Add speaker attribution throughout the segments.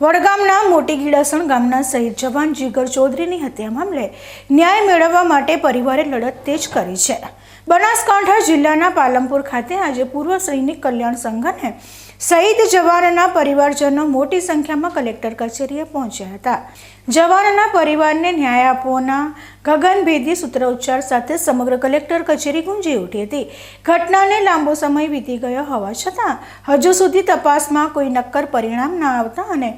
Speaker 1: વડગામના મોટી ગીડાસણ ગામના શહીદ જવાન જીગર ચૌધરીની હત્યા મામલે ન્યાય મેળવવા માટે પરિવારે લડત તેજ કરી છે. બનાસકાંઠા જિલ્લાના પાલનપુર ખાતે આજે પૂર્વ સૈનિક કલ્યાણ સંઘ અને શહીદ જવાનના પરિવારજનો મોટી સંખ્યામાં કલેક્ટર કચેરીએ પહોંચ્યા હતા. જવાનના પરિવારને ન્યાય આપવાના ગગનભેદી સૂત્રોચ્ચાર સાથે સમગ્ર કલેક્ટર કચેરી ગુંજી ઉઠી હતી. ઘટનાને લાંબો સમય વીતી ગયો હોવા છતાં, હજુ સુધી તપાસમાં કોઈ નક્કર પરિણામ ન આવતા અને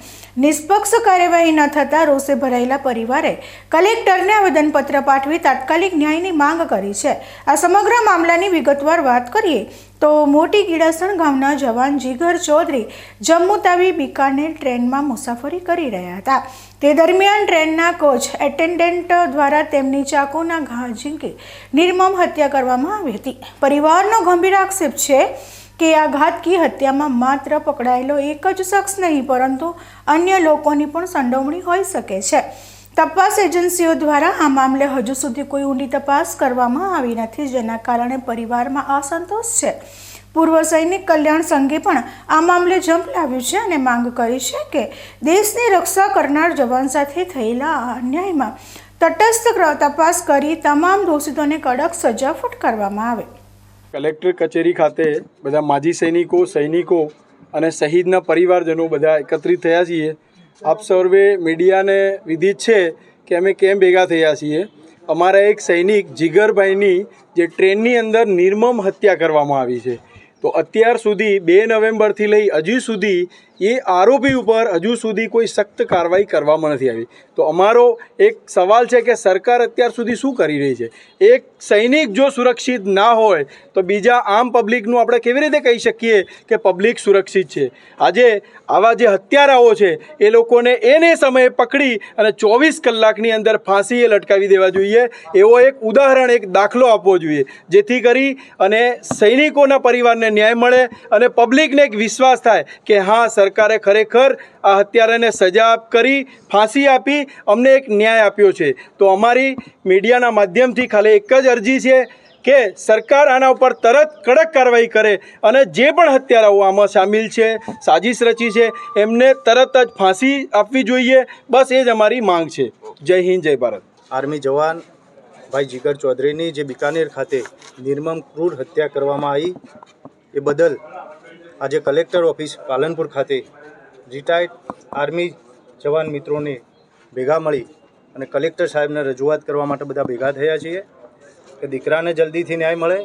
Speaker 1: નિષ્પક્ષ કાર્યવાહી ન થતાં રોષે ભરાયેલા પરિવારે કલેક્ટરને આવેદનપત્ર પાઠવી તાત્કાલિક ન્યાયની માંગ કરી છે. આ સમગ્ર મામલાની વિગતવાર વાત કરીએ તો મોટી ગીડાસણ ગામના જવાન જીગર ચૌધરી જમ્મુ તાવી બિકાનેર ટ્રેનમાં મુસાફરી કરી રહ્યા હતા. તે દરમિયાન ટ્રેનના કોચ, એટેન્ડન્ટ દ્વારા તેમની ચાકુના ઘા ઝીંકી નિર્મમ હત્યા કરવામાં આવી હતી. પરિવારનો ગંભીર આક્ષેપ છે કે આ ઘાતકી હત્યામાં માત્ર પકડાયેલો એક જ શખ્સ નહીં, પરંતુ અન્ય લોકોની પણ સંડોવણી હોઈ શકે છે. તપાસ એજન્સીઓ દ્વારા આ મામલે હજુ સુધી કોઈ ઊંડી તપાસ કરવામાં આવી નથી, જેના કારણે પરિવારમાં અસંતોષ છે. પૂર્વ સૈનિક કલ્યાણ સંઘે પણ આ મામલે જંપ લાવ્યું છે અને માંગ કરી છે કે દેશની રક્ષા કરનાર જવાન સાથે થયેલા આ અન્યાયમાં તટસ્થ તપાસ કરી તમામ દોષિતોને કડક સજા ફટકારવામાં આવે.
Speaker 2: કલેક્ટર કચેરી ખાતે બધા માજી સૈનિકો સૈનિકો અને શહીદના પરિવારજનો બધા એકત્રિત થયા છીએ. આપ સર્વે મીડિયાને વિદિત છે કે અમે કેમ ભેગા થયા છીએ? અમારા એક સૈનિક જીગરભાઈની જે ટ્રેનની અંદર નિર્મમ હત્યા કરવામાં આવી છે. તો અત્યાર સુધી બે નવેમ્બરથી લઈ હજી સુધી એ આરોપી ઉપર હજુ સુધી કોઈ સખ્ત કાર્યવાહી કરવામાં નથી આવી. તો અમારો એક સવાલ છે કે સરકાર અત્યાર સુધી શું કરી રહી છે? એક સૈનિક જો સુરક્ષિત ના હોય, તો બીજા આમ પબ્લિકનું આપણે કેવી રીતે કહી શકીએ કે પબ્લિક સુરક્ષિત છે? આજે આવા જે હત્યારાઓ છે, એ લોકોને એને સમયે પકડી અને ચોવીસ કલાકની અંદર ફાંસીએ લટકાવી દેવા જોઈએ. એવો એક ઉદાહરણ, એક દાખલો આપવો જોઈએ. જેથી કરી અને સૈનિકોના પરિવારને ન્યાય મળે અને પબ્લિકને એક વિશ્વાસ થાય કે હા સરકારે ખરેખર આ હત્યારાને સજા કરી, ફાંસી આપી, અમને એક ન્યાય આપ્યો છે. તો અમારી મીડિયાના માધ્યમથી ખાલી એક જ અરજી છે કે સરકાર આના ઉપર તરત કડક કાર્યવાહી કરે અને જે પણ હત્યારાઓ આમાં સામેલ છે, સાજિશ રચી છે, એમને તરત જ ફાંસી આપવી જોઈએ. બસ એ જ અમારી માંગ છે. જય હિન્દ, જય ભારત.
Speaker 3: આર્મી જવાન ભાઈ જીગર ચૌધરીની જે બિકાનેર ખાતે નિર્મમ ક્રૂર હત્યા કરવામાં આવી, એ બદલ આજે કલેક્ટર ઓફિસ પાલનપુર ખાતે રિટાયર્ડ આર્મી જવાન મિત્રોને ભેગા મળી અને કલેક્ટર સાહેબને રજૂઆત કરવા માટે બધા ભેગા થયા છીએ કે દીકરાને જલ્દીથી ન્યાય મળે,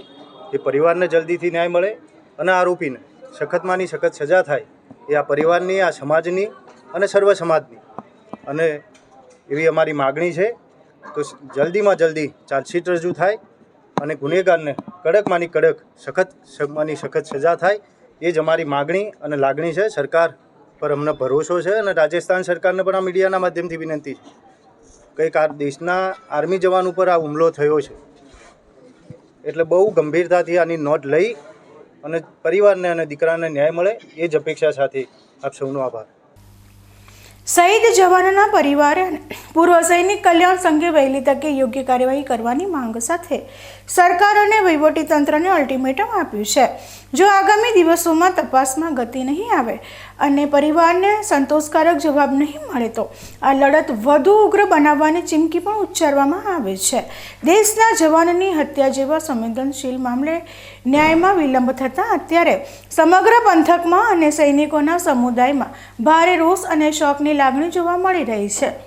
Speaker 3: એ પરિવારને જલ્દીથી ન્યાય મળે અને આરોપીને સખતમાંની સખત સજા થાય એ આ પરિવારની, આ સમાજની અને સર્વ સમાજની. અને એવી અમારી માગણી છે તો જલ્દીમાં જલ્દી ચાર્જશીટ રજૂ થાય અને ગુનેગારને કડકમાંની કડક સખત માની સખત સજા થાય એ જ અમારી માગણી અને લાગણી છે. સરકાર પર અમને ભરોસો છે અને રાજસ્થાન સરકારને પણ આ મીડિયાના માધ્યમથી વિનંતી છે. કંઈક આ દેશના આર્મી જવાન ઉપર આ હુમલો થયો છે. એટલે બહુ ગંભીરતાથી આની નોંધ લઈ અને પરિવારને અને દીકરાને ન્યાય મળે એ જ અપેક્ષા સાથે આપ સૌનો આભાર.
Speaker 1: શહીદ જવાનના પરિવારે પૂર્વ સૈનિક કલ્યાણ સંઘે વહેલી તકે યોગ્ય કાર્યવાહી કરવાની માંગ સાથે સરકાર અને વહીવટીતંત્રને અલ્ટિમેટમ આપ્યું છે. જો આગામી દિવસોમાં તપાસમાં ગતિ નહીં આવે અને પરિવારને સંતોષકારક જવાબ નહીં મળે તો આ લડત વધુ ઉગ્ર બનાવવાની ચીમકી પણ ઉચ્ચારવામાં આવે છે. દેશના જવાનની હત્યા જેવા સંવેદનશીલ મામલે ન્યાયમાં વિલંબ થતાં અત્યારે સમગ્ર પંથકમાં અને સૈનિકોના સમુદાયમાં ભારે રોષ અને શોકની લાગણી જોવા મળી રહી છે.